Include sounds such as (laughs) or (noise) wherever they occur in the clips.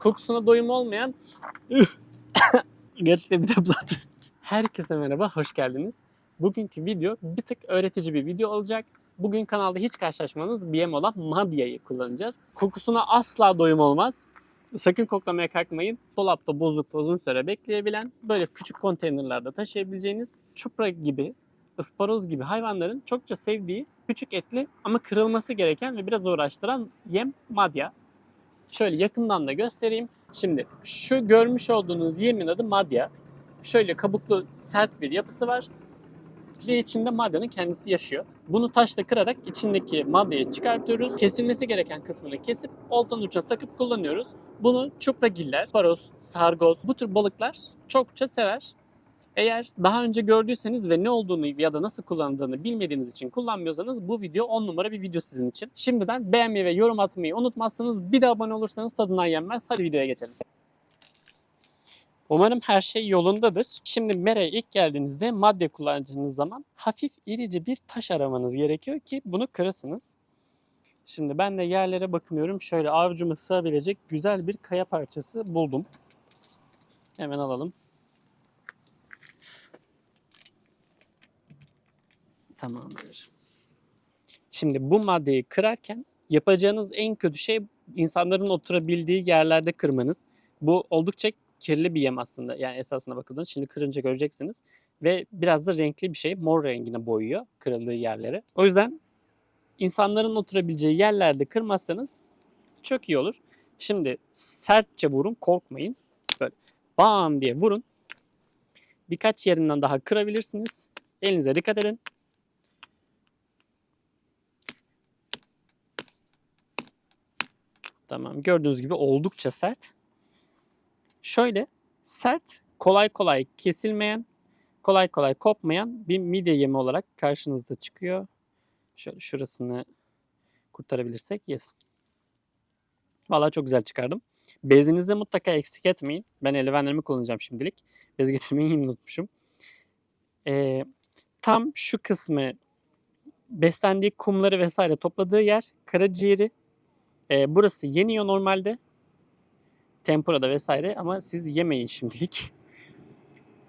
kokusuna doyum olmayan (laughs) gerçekten bir de buladı. Herkese merhaba, hoş geldiniz. Bugünkü video bir tık öğretici bir video olacak. Bugün kanalda hiç karşılaşmanız yem olan Madia'yı kullanacağız. Kokusuna asla doyum olmaz. Sakın koklamaya kalkmayın. Dolapta bozukta uzun süre bekleyebilen, böyle küçük konteynerlerde taşıyabileceğiniz çupra gibi, ısparoz gibi hayvanların çokça sevdiği küçük etli ama kırılması gereken ve biraz uğraştıran yem madya. Şöyle yakından da göstereyim. Şimdi şu görmüş olduğunuz yemin adı madya. Şöyle kabuklu sert bir yapısı var. Ve içinde madyanın kendisi yaşıyor. Bunu taşla kırarak içindeki maddayı çıkartıyoruz. Kesilmesi gereken kısmını kesip oltanın ucuna takıp kullanıyoruz. Bunu çupragiller, paros, sargoz bu tür balıklar çokça sever. Eğer daha önce gördüyseniz ve ne olduğunu ya da nasıl kullandığını bilmediğiniz için kullanmıyorsanız bu video 10 numara bir video sizin için. Şimdiden beğenmeyi ve yorum atmayı unutmazsanız bir de abone olursanız tadından yenmez. Hadi videoya geçelim. Umarım her şey yolundadır. Şimdi Mera'ya ilk geldiğinizde madde kullanacağınız zaman hafif irice bir taş aramanız gerekiyor ki bunu kırasınız. Şimdi ben de yerlere bakınıyorum. Şöyle avucuma sığabilecek güzel bir kaya parçası buldum. Hemen alalım. Tamamdır. Şimdi bu maddeyi kırarken yapacağınız en kötü şey insanların oturabildiği yerlerde kırmanız. Bu oldukça kirli bir yem aslında. Yani esasına bakıldığında şimdi kırınca göreceksiniz. Ve biraz da renkli bir şey. Mor rengine boyuyor kırıldığı yerleri. O yüzden insanların oturabileceği yerlerde kırmazsanız çok iyi olur. Şimdi sertçe vurun, korkmayın. Böyle bam diye vurun. Birkaç yerinden daha kırabilirsiniz. Elinize dikkat edin. Tamam. Gördüğünüz gibi oldukça sert. Şöyle sert, kolay kolay kesilmeyen, kolay kolay kopmayan bir midye yemi olarak karşınızda çıkıyor. Şöyle şurasını kurtarabilirsek yes. Vallahi çok güzel çıkardım. Bezinizi mutlaka eksik etmeyin. Ben eldivenlerimi kullanacağım şimdilik. Bez getirmeyi unutmuşum. Ee, tam şu kısmı beslendiği kumları vesaire topladığı yer karaciğeri. Ee, burası yeniyor normalde. Tempura'da vesaire ama siz yemeyin şimdilik.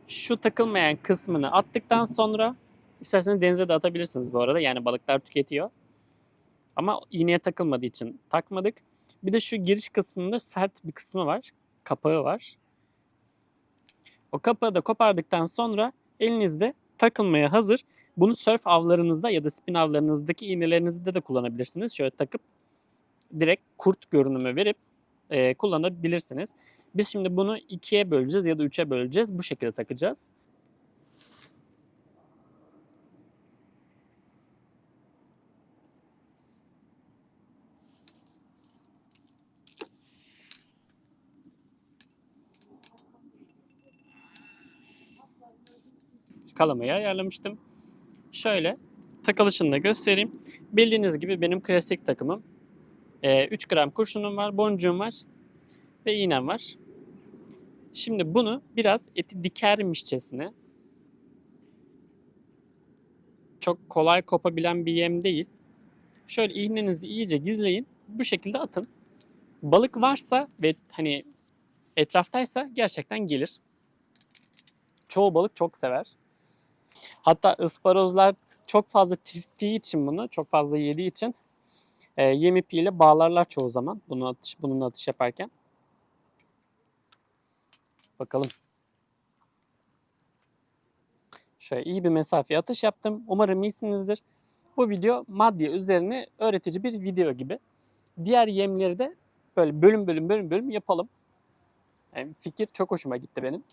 Şu takılmayan kısmını attıktan sonra isterseniz denize de atabilirsiniz bu arada. Yani balıklar tüketiyor. Ama iğneye takılmadığı için takmadık. Bir de şu giriş kısmında sert bir kısmı var. Kapağı var. O kapağı da kopardıktan sonra elinizde takılmaya hazır. Bunu surf avlarınızda ya da spin avlarınızdaki iğnelerinizde de kullanabilirsiniz. Şöyle takıp direkt kurt görünümü verip e, kullanabilirsiniz. Biz şimdi bunu ikiye böleceğiz ya da üçe böleceğiz. Bu şekilde takacağız. Kalamayı ayarlamıştım. Şöyle takılışını da göstereyim. Bildiğiniz gibi benim klasik takımım. Ee, 3 gram kurşunum var, boncuğum var ve iğnem var. Şimdi bunu biraz eti dikermişçesine çok kolay kopabilen bir yem değil. Şöyle iğnenizi iyice gizleyin. Bu şekilde atın. Balık varsa ve hani etraftaysa gerçekten gelir. Çoğu balık çok sever. Hatta ısparozlar çok fazla tiftiği için bunu, çok fazla yediği için e, yem ipiyle bağlarlar çoğu zaman bunu atış, bunun atış yaparken. Bakalım. Şöyle iyi bir mesafeye atış yaptım. Umarım iyisinizdir. Bu video madde üzerine öğretici bir video gibi. Diğer yemleri de böyle bölüm bölüm bölüm bölüm yapalım. Yani fikir çok hoşuma gitti benim.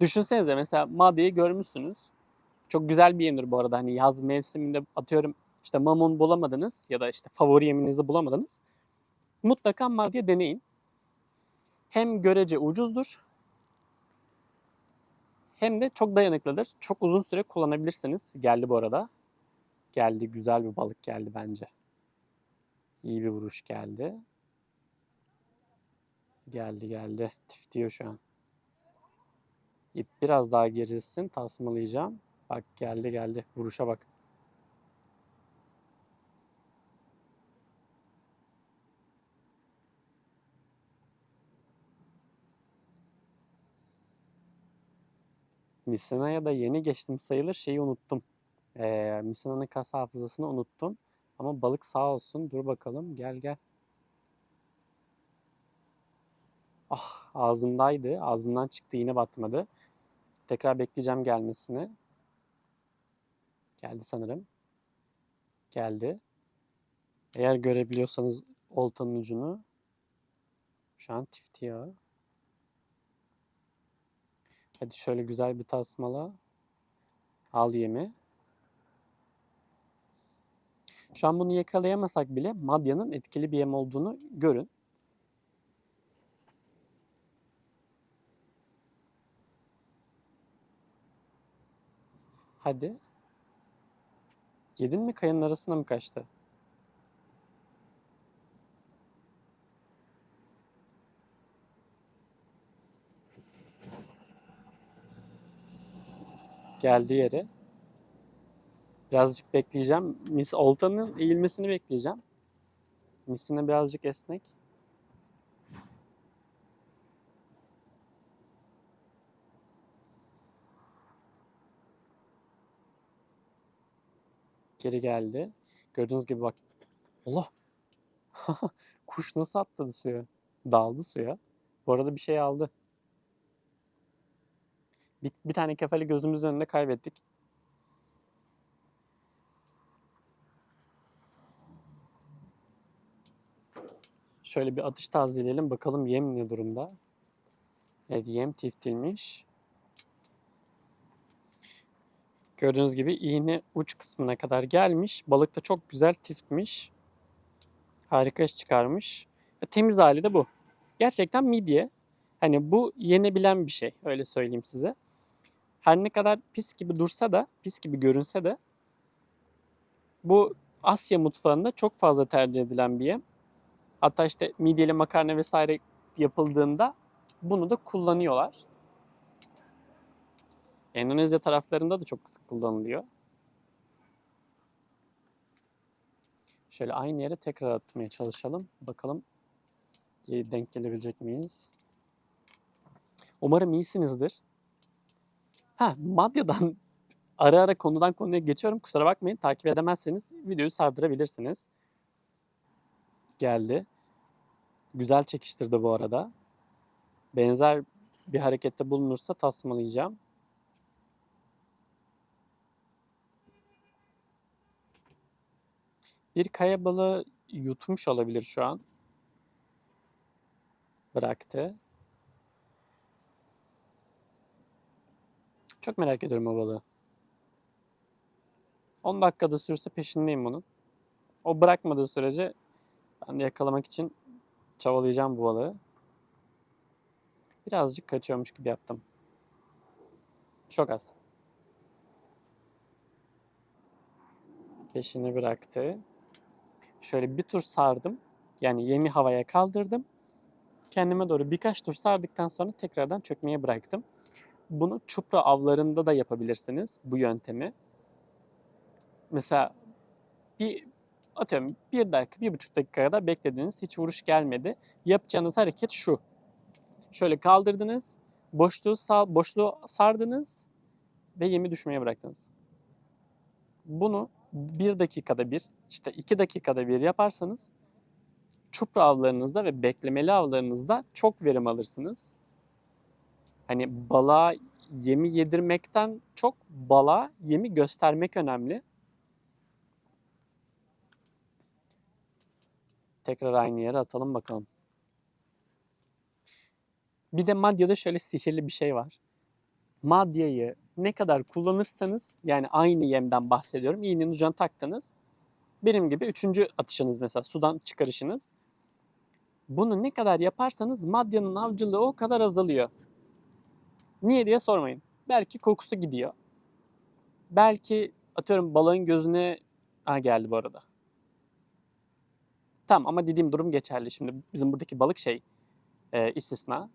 Düşünsenize mesela maddeyi görmüşsünüz. Çok güzel bir yemdir bu arada. Hani yaz mevsiminde atıyorum işte mamon bulamadınız ya da işte favori yeminizi bulamadınız. Mutlaka madde deneyin. Hem görece ucuzdur hem de çok dayanıklıdır. Çok uzun süre kullanabilirsiniz. Geldi bu arada. Geldi. Güzel bir balık geldi bence. İyi bir vuruş geldi. Geldi geldi. Tiftiyor şu an. İp biraz daha gerilsin. Tasmalayacağım. Bak geldi geldi. Vuruşa bak. Misina'ya da yeni geçtim sayılır şeyi unuttum. Ee, Misina'nın kas hafızasını unuttum. Ama balık sağ olsun. Dur bakalım. Gel gel. Ah ağzındaydı. Ağzından çıktı yine batmadı. Tekrar bekleyeceğim gelmesini. Geldi sanırım. Geldi. Eğer görebiliyorsanız oltanın ucunu. Şu an tiftiyor. Hadi şöyle güzel bir tasmala. Al yemi. Şu an bunu yakalayamasak bile madyanın etkili bir yem olduğunu görün. Hadi. Yedin mi kayanın arasına mı kaçtı? Geldi yere. Birazcık bekleyeceğim. Mis oltanın eğilmesini bekleyeceğim. Misine birazcık esnek. Geri geldi. Gördüğünüz gibi bak. Allah! (laughs) Kuş nasıl atladı suya? Daldı suya. Bu arada bir şey aldı. Bir, bir tane kefali gözümüzün önünde kaybettik. Şöyle bir atış tazeleyelim. Bakalım yem ne durumda. Evet yem tiftilmiş. Gördüğünüz gibi iğne uç kısmına kadar gelmiş. Balık da çok güzel tiftmiş. Harika iş çıkarmış. Ve temiz hali de bu. Gerçekten midye. Hani bu yenebilen bir şey. Öyle söyleyeyim size. Her ne kadar pis gibi dursa da, pis gibi görünse de bu Asya mutfağında çok fazla tercih edilen bir yem. Hatta işte midyeli makarna vesaire yapıldığında bunu da kullanıyorlar. Endonezya taraflarında da çok sık kullanılıyor. Şöyle aynı yere tekrar atmaya çalışalım. Bakalım denk gelebilecek miyiz? Umarım iyisinizdir. Ha, Madya'dan (laughs) ara ara konudan konuya geçiyorum. Kusura bakmayın. Takip edemezseniz videoyu sardırabilirsiniz. Geldi. Güzel çekiştirdi bu arada. Benzer bir harekette bulunursa tasmalayacağım. Bir kaya balığı yutmuş olabilir şu an. Bıraktı. Çok merak ediyorum o balığı. 10 dakikada sürse peşindeyim bunun. O bırakmadığı sürece ben de yakalamak için çabalayacağım bu balığı. Birazcık kaçıyormuş gibi yaptım. Çok az. Peşini bıraktı. Şöyle bir tur sardım. Yani yemi havaya kaldırdım. Kendime doğru birkaç tur sardıktan sonra tekrardan çökmeye bıraktım. Bunu çupra avlarında da yapabilirsiniz bu yöntemi. Mesela bir atıyorum bir dakika, bir buçuk dakika kadar beklediniz. Hiç vuruş gelmedi. Yapacağınız hareket şu. Şöyle kaldırdınız. Boşluğu, sağ, boşluğu sardınız ve yemi düşmeye bıraktınız. Bunu bir dakikada bir, işte iki dakikada bir yaparsanız çupra avlarınızda ve beklemeli avlarınızda çok verim alırsınız. Hani balığa yemi yedirmekten çok balığa yemi göstermek önemli. Tekrar aynı yere atalım bakalım. Bir de madyada şöyle sihirli bir şey var. Madyayı ne kadar kullanırsanız yani aynı yemden bahsediyorum. İğnenin ucuna taktınız. Benim gibi üçüncü atışınız mesela sudan çıkarışınız. Bunu ne kadar yaparsanız madyanın avcılığı o kadar azalıyor. Niye diye sormayın. Belki kokusu gidiyor. Belki atıyorum balığın gözüne... Ha geldi bu arada. Tamam ama dediğim durum geçerli. Şimdi bizim buradaki balık şey e, istisna.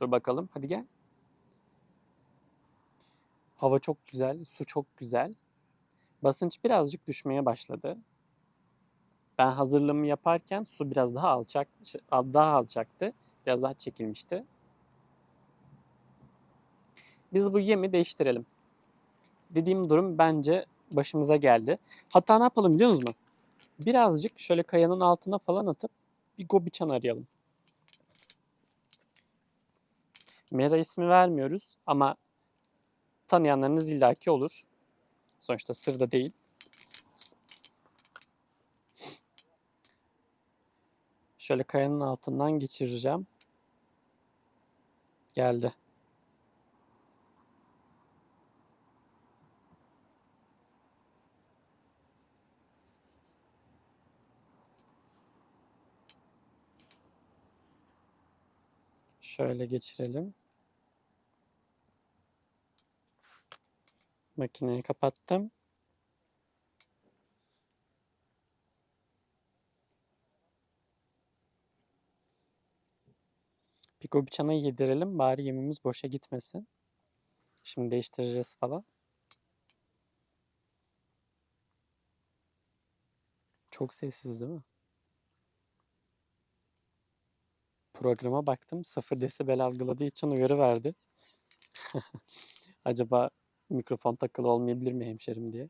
Dur bakalım. Hadi gel. Hava çok güzel, su çok güzel. Basınç birazcık düşmeye başladı. Ben hazırlığımı yaparken su biraz daha alçak, daha alçaktı. Biraz daha çekilmişti. Biz bu yemi değiştirelim. Dediğim durum bence başımıza geldi. Hatta ne yapalım biliyor musunuz? Birazcık şöyle kayanın altına falan atıp bir gobiçan arayalım. Mera ismi vermiyoruz ama tanıyanlarınız illaki olur. Sonuçta sır da değil. Şöyle kayanın altından geçireceğim. Geldi. Şöyle geçirelim. Makineyi kapattım. Piko bıçağına yedirelim bari yemimiz boşa gitmesin. Şimdi değiştireceğiz falan. Çok sessiz değil mi? Programa baktım. 0 desibel algıladığı için uyarı verdi. Acaba mikrofon takılı olmayabilir mi hemşerim diye.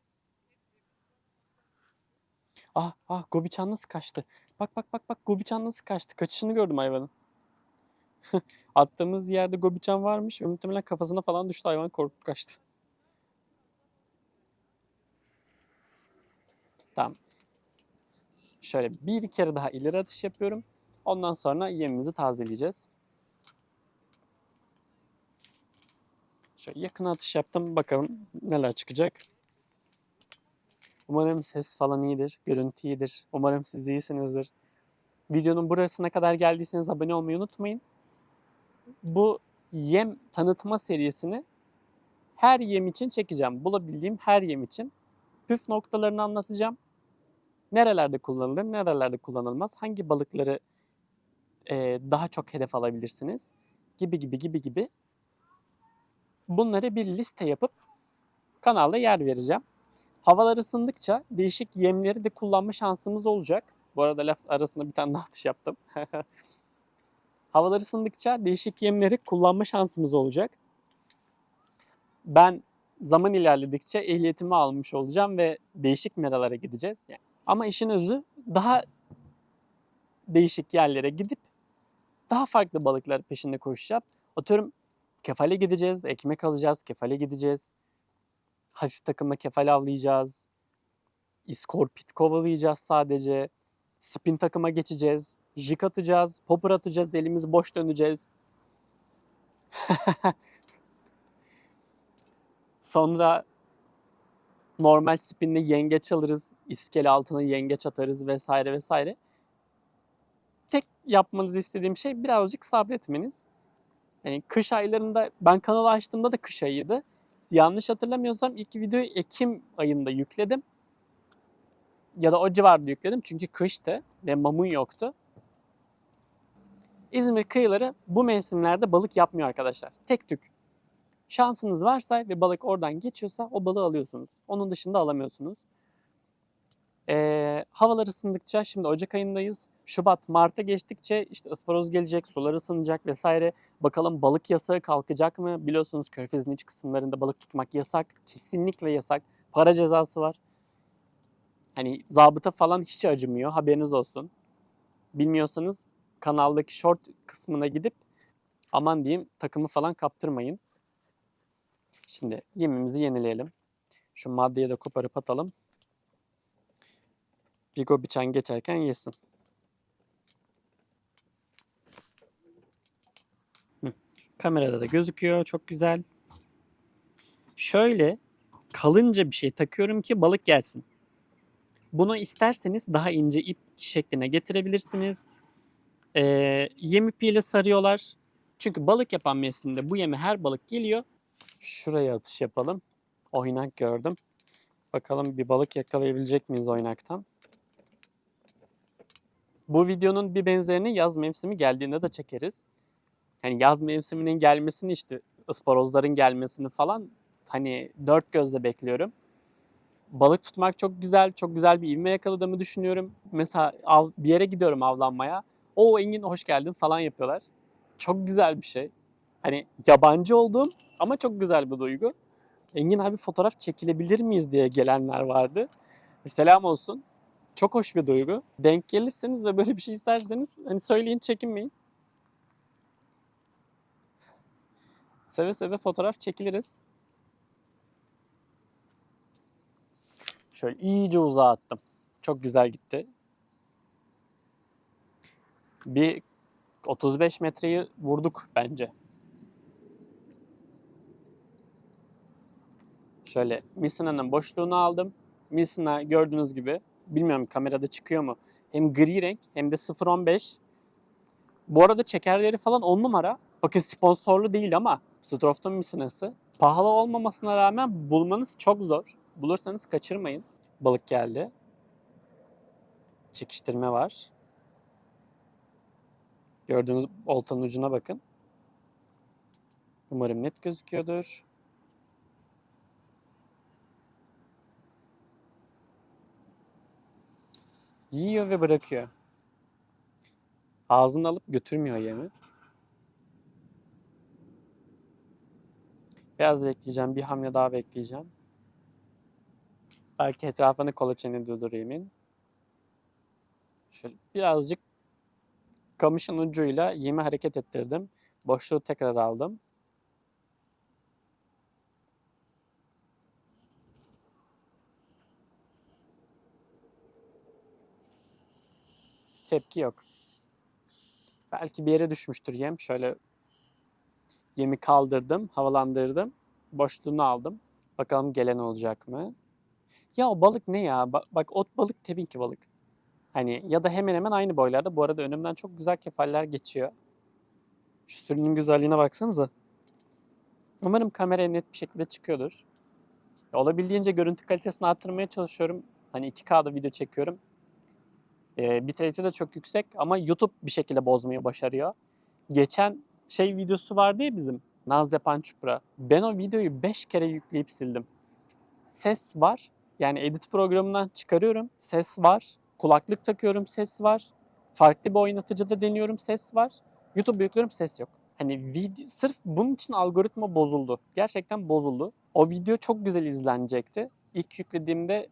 Ah ah Gobiçan nasıl kaçtı? Bak bak bak bak Gobiçan nasıl kaçtı? Kaçışını gördüm hayvanın. (laughs) Attığımız yerde Gobiçan varmış ve muhtemelen kafasına falan düştü hayvan korkup kaçtı. Tamam. Şöyle bir kere daha ileri atış yapıyorum. Ondan sonra yemimizi tazeleyeceğiz. Şöyle yakın atış yaptım. Bakalım neler çıkacak. Umarım ses falan iyidir, görüntü iyidir. Umarım siz iyisinizdir. Videonun burasına kadar geldiyseniz abone olmayı unutmayın. Bu yem tanıtma serisini her yem için çekeceğim. Bulabildiğim her yem için püf noktalarını anlatacağım. Nerelerde kullanılır, nerelerde kullanılmaz, hangi balıkları e, daha çok hedef alabilirsiniz gibi gibi gibi gibi. Bunları bir liste yapıp kanalda yer vereceğim. Havalar ısındıkça değişik yemleri de kullanma şansımız olacak. Bu arada laf arasında bir tane atış yaptım. (laughs) Havalar ısındıkça değişik yemleri kullanma şansımız olacak. Ben zaman ilerledikçe ehliyetimi almış olacağım ve değişik meralara gideceğiz. Yani. Ama işin özü daha değişik yerlere gidip daha farklı balıklar peşinde koşacağım. Atıyorum kefale gideceğiz, ekmek alacağız, kefale gideceğiz. Hafif takımla kefal avlayacağız. İskorpit kovalayacağız sadece. Spin takıma geçeceğiz. Jig atacağız, popper atacağız, elimiz boş döneceğiz. (laughs) Sonra normal spinle yengeç alırız, iskele altına yengeç atarız vesaire vesaire. Tek yapmanızı istediğim şey birazcık sabretmeniz. Yani kış aylarında ben kanalı açtığımda da kış ayıydı. Yanlış hatırlamıyorsam ilk videoyu Ekim ayında yükledim. Ya da o civarda yükledim çünkü kıştı ve mamun yoktu. İzmir kıyıları bu mevsimlerde balık yapmıyor arkadaşlar. Tek tük. Şansınız varsa ve balık oradan geçiyorsa o balığı alıyorsunuz. Onun dışında alamıyorsunuz. Ee, havalar ısındıkça şimdi Ocak ayındayız. Şubat, Mart'a geçtikçe işte ısparoz gelecek, sular ısınacak vesaire. Bakalım balık yasağı kalkacak mı? Biliyorsunuz Körfez'in iç kısımlarında balık tutmak yasak. Kesinlikle yasak. Para cezası var. Hani zabıta falan hiç acımıyor. Haberiniz olsun. Bilmiyorsanız kanaldaki short kısmına gidip aman diyeyim takımı falan kaptırmayın. Şimdi yemimizi yenileyelim. Şu maddeyi de koparıp atalım. Bigo biçen geçerken yesin. Kamerada da gözüküyor. Çok güzel. Şöyle kalınca bir şey takıyorum ki balık gelsin. Bunu isterseniz daha ince ip şekline getirebilirsiniz. Ee, yem ipiyle sarıyorlar. Çünkü balık yapan mevsimde bu yeme her balık geliyor. Şuraya atış yapalım. Oynak gördüm. Bakalım bir balık yakalayabilecek miyiz oynaktan? Bu videonun bir benzerini yaz mevsimi geldiğinde de çekeriz. Hani yaz mevsiminin gelmesini işte ısparozların gelmesini falan hani dört gözle bekliyorum. Balık tutmak çok güzel. Çok güzel bir ivme yakaladığımı düşünüyorum. Mesela av, bir yere gidiyorum avlanmaya. O Engin hoş geldin falan yapıyorlar. Çok güzel bir şey. Hani yabancı olduğum ama çok güzel bir duygu. Engin abi fotoğraf çekilebilir miyiz diye gelenler vardı. Selam olsun. Çok hoş bir duygu. Denk gelirseniz ve böyle bir şey isterseniz hani söyleyin çekinmeyin. Seve seve fotoğraf çekiliriz. Şöyle iyice uzağa attım. Çok güzel gitti. Bir 35 metreyi vurduk bence. Şöyle Misina'nın boşluğunu aldım. Misina gördüğünüz gibi bilmiyorum kamerada çıkıyor mu? Hem gri renk hem de 0.15. Bu arada çekerleri falan 10 numara. Bakın sponsorlu değil ama Stroft'un Misina'sı. Pahalı olmamasına rağmen bulmanız çok zor. Bulursanız kaçırmayın. Balık geldi. Çekiştirme var. Gördüğünüz oltanın ucuna bakın. Umarım net gözüküyordur. Yiyor ve bırakıyor. Ağzını alıp götürmüyor yemi. Biraz bekleyeceğim. Bir hamle daha bekleyeceğim. Belki etrafını kolaçeni durdurayım. Şöyle birazcık kamışın ucuyla yemi hareket ettirdim. Boşluğu tekrar aldım. Tepki yok. Belki bir yere düşmüştür yem. Şöyle yemi kaldırdım, havalandırdım. Boşluğunu aldım. Bakalım gelen olacak mı? Ya o balık ne ya? Bak, bak ot balık, tebinki balık. Hani ya da hemen hemen aynı boylarda. Bu arada önümden çok güzel kefaller geçiyor. Şu sürünün güzelliğine baksanıza. Umarım kameraya net bir şekilde çıkıyordur. Olabildiğince görüntü kalitesini arttırmaya çalışıyorum. Hani 2K'da video çekiyorum. Ee, bitrate'i de çok yüksek ama YouTube bir şekilde bozmayı başarıyor. Geçen şey videosu vardı ya bizim. Naz yapan çupra. Ben o videoyu 5 kere yükleyip sildim. Ses var. Yani edit programından çıkarıyorum. Ses var. Kulaklık takıyorum. Ses var. Farklı bir oynatıcıda deniyorum. Ses var. YouTube yüklüyorum. Ses yok. Hani video, sırf bunun için algoritma bozuldu. Gerçekten bozuldu. O video çok güzel izlenecekti. İlk yüklediğimde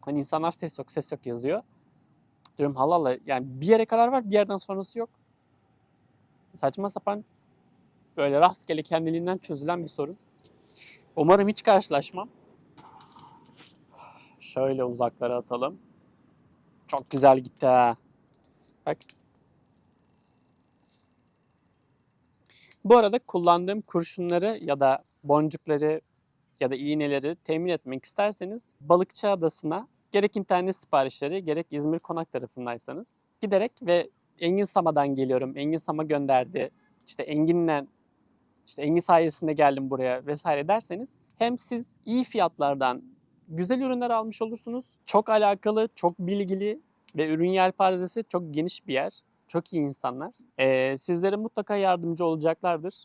hani insanlar ses yok, ses yok yazıyor. Diyorum Allah yani bir yere kadar var bir yerden sonrası yok. Saçma sapan böyle rastgele kendiliğinden çözülen bir sorun. Umarım hiç karşılaşmam. Şöyle uzaklara atalım. Çok güzel gitti ha. Bak. Bu arada kullandığım kurşunları ya da boncukları ya da iğneleri temin etmek isterseniz Balıkçı Adası'na gerek internet siparişleri gerek İzmir Konak tarafındaysanız giderek ve Engin Sama'dan geliyorum. Engin Sama gönderdi. İşte Engin'le işte Engin sayesinde geldim buraya vesaire derseniz hem siz iyi fiyatlardan güzel ürünler almış olursunuz. Çok alakalı, çok bilgili ve ürün yelpazesi çok geniş bir yer. Çok iyi insanlar. Ee, sizlere mutlaka yardımcı olacaklardır.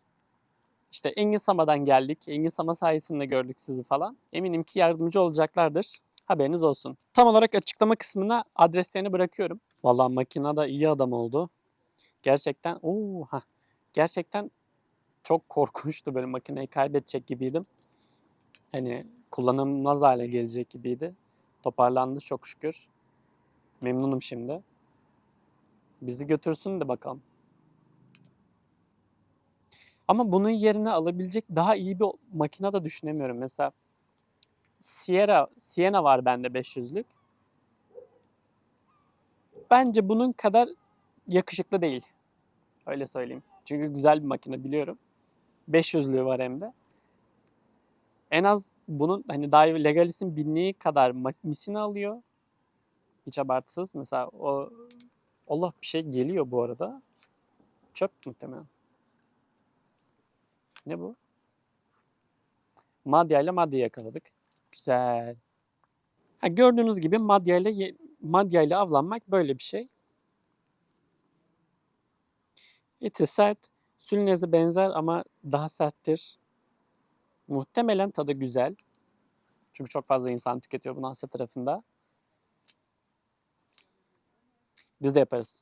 İşte Engin Sama'dan geldik. Engin Sama sayesinde gördük sizi falan. Eminim ki yardımcı olacaklardır. Haberiniz olsun. Tam olarak açıklama kısmına adreslerini bırakıyorum. Vallahi makina da iyi adam oldu. Gerçekten ooo ha. Gerçekten çok (laughs) korkunçtu böyle makineyi kaybedecek gibiydim. Hani kullanılmaz hale gelecek gibiydi. Toparlandı çok şükür. Memnunum şimdi. Bizi götürsün de bakalım. Ama bunun yerine alabilecek daha iyi bir makine de düşünemiyorum. Mesela Sierra, Sienna var bende 500'lük. Bence bunun kadar yakışıklı değil. Öyle söyleyeyim. Çünkü güzel bir makine biliyorum. 500'lüğü var hem de. En az bunun hani Dive Legalis'in binliği kadar misini alıyor. Hiç abartısız. Mesela o Allah bir şey geliyor bu arada. Çöp muhtemelen. Ne bu? Madya ile madya yakaladık. Güzel. Ha, gördüğünüz gibi madya ile madya ile avlanmak böyle bir şey. Eti sert, sülneze benzer ama daha serttir. Muhtemelen tadı güzel. Çünkü çok fazla insan tüketiyor bunu Asya tarafında. Biz de yaparız.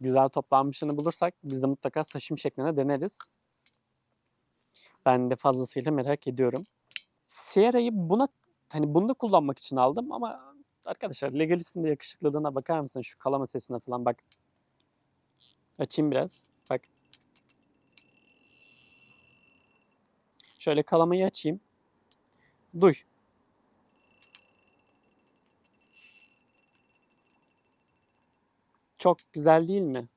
güzel toplanmışını bulursak biz de mutlaka saşim şeklinde deneriz. Ben de fazlasıyla merak ediyorum. Sierra'yı buna hani bunu da kullanmak için aldım ama arkadaşlar Legalis'in de yakışıklılığına bakar mısın şu kalama sesine falan bak. Açayım biraz. Bak. Şöyle kalamayı açayım. Duy. Çok güzel değil mi?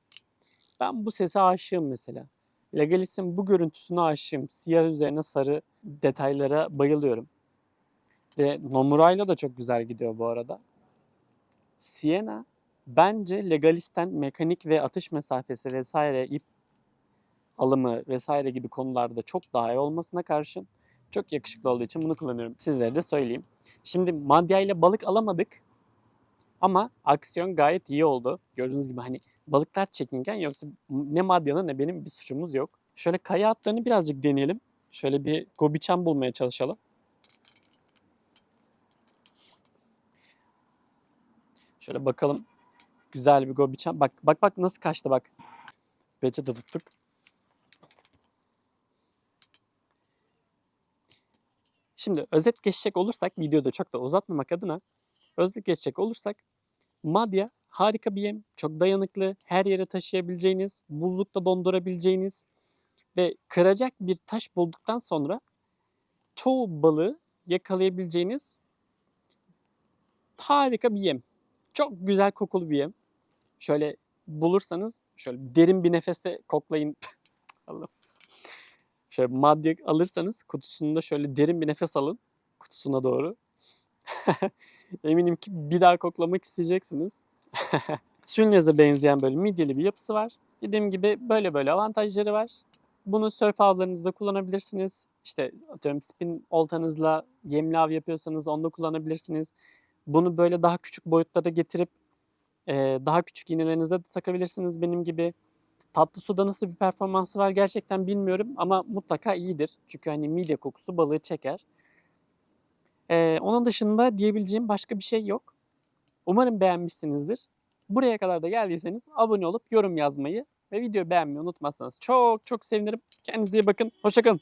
Ben bu sese aşığım mesela. Legalis'in bu görüntüsüne aşığım. Siyah üzerine sarı detaylara bayılıyorum. Ve Nomura'yla da çok güzel gidiyor bu arada. Sienna bence Legalist'ten mekanik ve atış mesafesi vesaire ip alımı vesaire gibi konularda çok daha iyi olmasına karşın çok yakışıklı olduğu için bunu kullanıyorum. Sizlere de söyleyeyim. Şimdi madya ile balık alamadık ama aksiyon gayet iyi oldu. Gördüğünüz gibi hani balıklar çekingen yoksa ne madyanın ne benim bir suçumuz yok. Şöyle kaya atlarını birazcık deneyelim. Şöyle bir gobiçan bulmaya çalışalım. Şöyle bakalım. Güzel bir gobiçan. Bak bak bak nasıl kaçtı bak. Peçete tuttuk. Şimdi özet geçecek olursak videoda çok da uzatmamak adına özet geçecek olursak madya harika bir yem. Çok dayanıklı. Her yere taşıyabileceğiniz, buzlukta dondurabileceğiniz ve kıracak bir taş bulduktan sonra çoğu balığı yakalayabileceğiniz harika bir yem. Çok güzel kokulu bir yem. Şöyle bulursanız şöyle derin bir nefeste koklayın. (laughs) Allah'ım. Şöyle madya alırsanız kutusunda şöyle derin bir nefes alın kutusuna doğru. (laughs) Eminim ki bir daha koklamak isteyeceksiniz. (laughs) Şunyaza benzeyen böyle midyeli bir yapısı var. Dediğim gibi böyle böyle avantajları var. Bunu surf avlarınızda kullanabilirsiniz. İşte atıyorum spin oltanızla yemli av yapıyorsanız onda kullanabilirsiniz. Bunu böyle daha küçük boyutlara getirip e, daha küçük iğnelerinizde de takabilirsiniz benim gibi. Tatlı suda nasıl bir performansı var gerçekten bilmiyorum ama mutlaka iyidir. Çünkü hani midye kokusu balığı çeker. Ee, onun dışında diyebileceğim başka bir şey yok. Umarım beğenmişsinizdir. Buraya kadar da geldiyseniz abone olup yorum yazmayı ve videoyu beğenmeyi unutmazsanız çok çok sevinirim. Kendinize iyi bakın. Hoşçakalın.